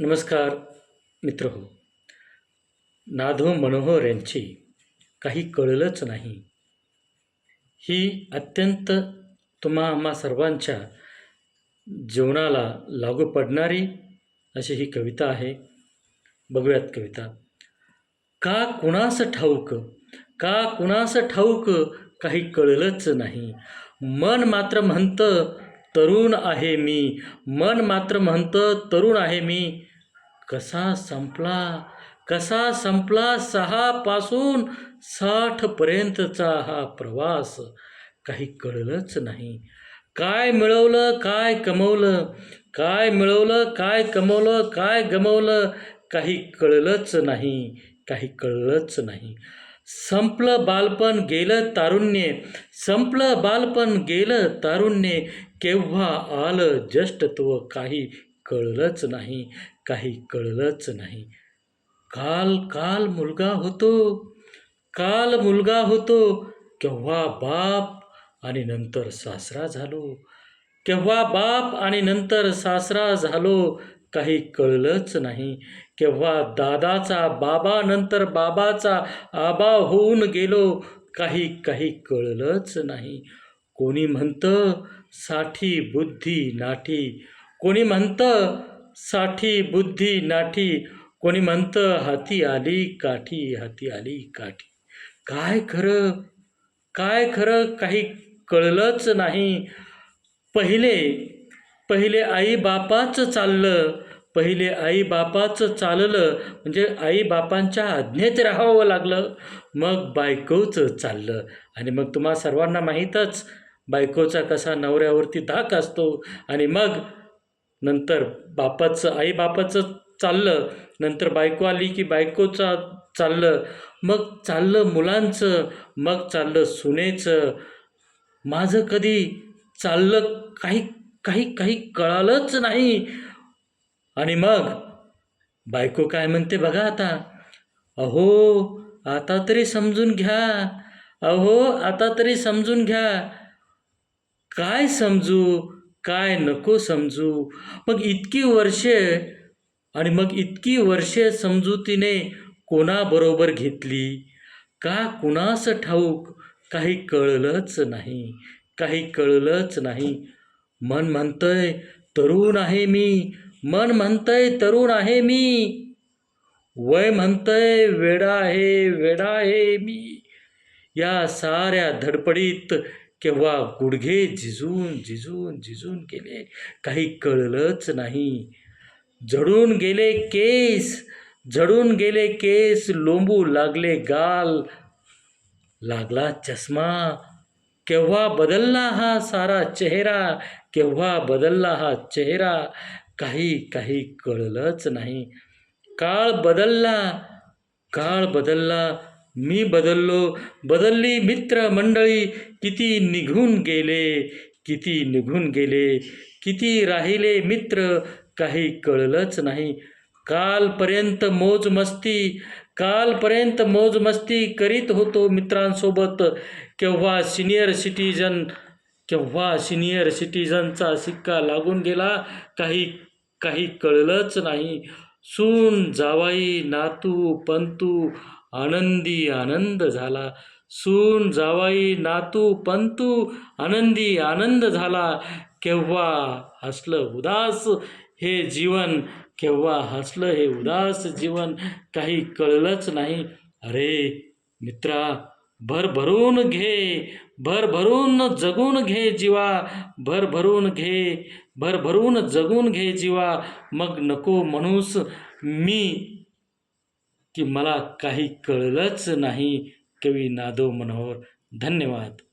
नमस्कार मित्र हो नाधो मनोहर यांची काही कळलंच नाही. ही अत्यंत तुम्हा आम्हा सर्वांच्या जीवनाला लागू पडणारी अशी ही कविता आहे. बघूयात कविता. का कुणास ठाऊक का कुणास ठाऊक काही कळलंच नाही. मन मात्र म्हणतं तरुण आहे मी. मन मात्र म्हणतं तरुण आहे मी. कसा संपला? कसा संपला सहापासून साठपर्यंतचा हा प्रवास? काही कळलंच नाही. काय मिळवलं काय कमवलं? काय मिळवलं काय कमवलं काय गमवलं? काही कळलंच नाही. काही कळलंच नाही. संपलं बालपण गेलं तारुण्य. संपलं बालपण गेलं तारुण्य. केव्हा आलं जष्टत्व? काही कळलंच नाही काही कळलंच नाही. काल काल मुलगा होतो काल मुलगा होतो केव्हा बाप आणि नंतर सासरा झालो केव्हा बाप आणि नंतर सासरा झालो काही कळलंच नाही. केव्हा दादाचा बाबा नंतर बाबाचा आबा होऊन गेलो काही काही कळलंच नाही. कोणी म्हणतं साठी बुद्धी नाठी कोणी म्हणतं साठी बुद्धी नाठी. कोणी म्हणतं हाती आली काठी हाती आली काठी. काय खरं काय खरं काही कळलंच नाही. पहिले पहिले आई बापाचं चाललं पहिले आई बापाचं चाललं म्हणजे आई बापांच्या आज्ञेत राहावं लागलं. मग बायकोचं चाललं. आणि मग तुम्हा सर्वांना माहीतच बायकोचा कसा नवऱ्यावरती धाक असतो. आणि मग नंतर बापाचं आई बापाचं चाललं नंतर बायको आली की बायकोचा चाललं. मग चाललं मुलांचं मग चाललं सुनेचं. माझं कधी चाललं काही काही काही कळालंच नाही. आणि मग बायको काय म्हणते बघा आता अहो आता तरी समजून घ्या. अहो आता तरी समजून घ्या. काय समजू? काय नको समजू? मग इतकी वर्षे आणि मग इतकी वर्षे समजुतीने कोणाबरोबर घेतली? का कुणास ठाऊक? काही कळलंच नाही. काही कळलंच नाही. मन म्हणतंय तरुण आहे मी. मन म्हणतंय तरुण आहे मी. वय म्हणतंय वेडा आहे वेडा आहे मी. या साऱ्या धडपडीत केव्हा गुडघे झिजून झिजून झिजून गेले. काही कळलंच नाही. झडून गेले केस झडून गेले केस लोंबू लागले गाल. लागला चष्मा. केव्हा बदलला हा सारा चेहरा? केव्हा बदलला हा चेहरा? काही काही कळलंच नाही. काळ बदलला काळ बदलला. मी बदललो. बदलली मित्र मंडळी किती निघून गेले किती निघून गेले किती राहिले मित्र काही कळलंच नाही. कालपर्यंत मोजमस्ती कालपर्यंत मोजमस्ती करीत होतो मित्रांसोबत. केव्हा सिनियर सिटीजन केव्हा सिनियर सिटीजनचा सिक्का लागून गेला काही काही कळलंच नाही. सून जावाई नातू पंतू आनंदी आनंद झाला. सून जावाई नातू पंतू आनंदी आनंद झाला. केव्हा हसलं उदास हे जीवन केव्हा हसलं हे उदास जीवन काही कळलंच नाही. अरे मित्रा भरभरून घे भरभरून जगून घे जीवा भरभरून घे भरभरून जगून घे जीवा. मग नको म्हणूस मी की मला काही कळलंच नाही. कवी नादो मनोहर धन्यवाद.